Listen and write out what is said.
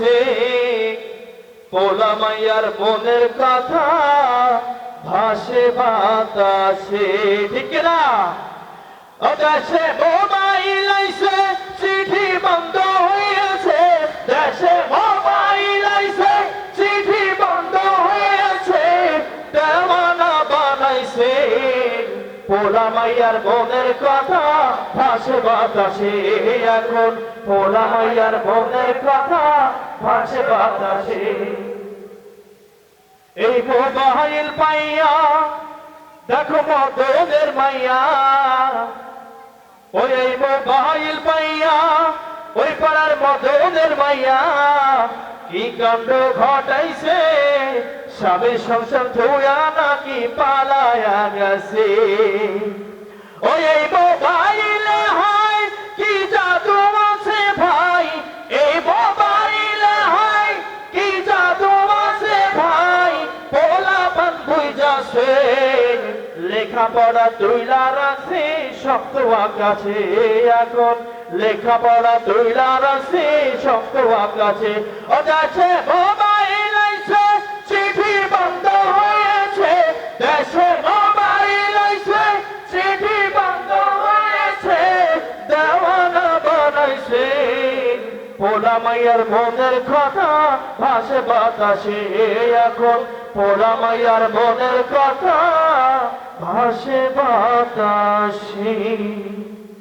আছে। পোলামাইয়ার বোনের কথা ভাসে বাতাসে। ঠিক না বোমা পোলা মাইয়ার মনের কথা, ভাসে বাতাসে এখন। পোলা মাইয়ার মনের কথা, ভাসে বাতাসে। এই মোবাইল পাইয়া, দেখো মদনের মাইয়া। ওই এই মোবাইল পাইয়া, ওই পাড়ার মদনের মাইয়া। কি কাণ্ড ঘটাইছে? স্বামী সংসার ধুয়া নাকি পালায়া গেছে? ওই এই মোবাইলে হয়, কি জাদু আছে ভাই? এই মোবাইলে হয়, কি জাদু আছে ভাই? পোলা বান্ধুই যাচ্ছে লেখাপড়া তুইলা রাখছে, শক্ত আকাশে এখন লেখাপড়া তুইলা রাখছে শক্ত আকাশে যাচ্ছে মোবাইল আইছে চিঠি বন্ধ হয়েছে। দেশে মোবাইল আইছে চিঠি বন্ধ হয়েছে। দেওয়ানা বানাইছে। পোলা মাইয়ার মনের কথা ভাসে বাতাসে। এখন পোলা মাইয়ার মনের কথা ভাসে বাতাসে।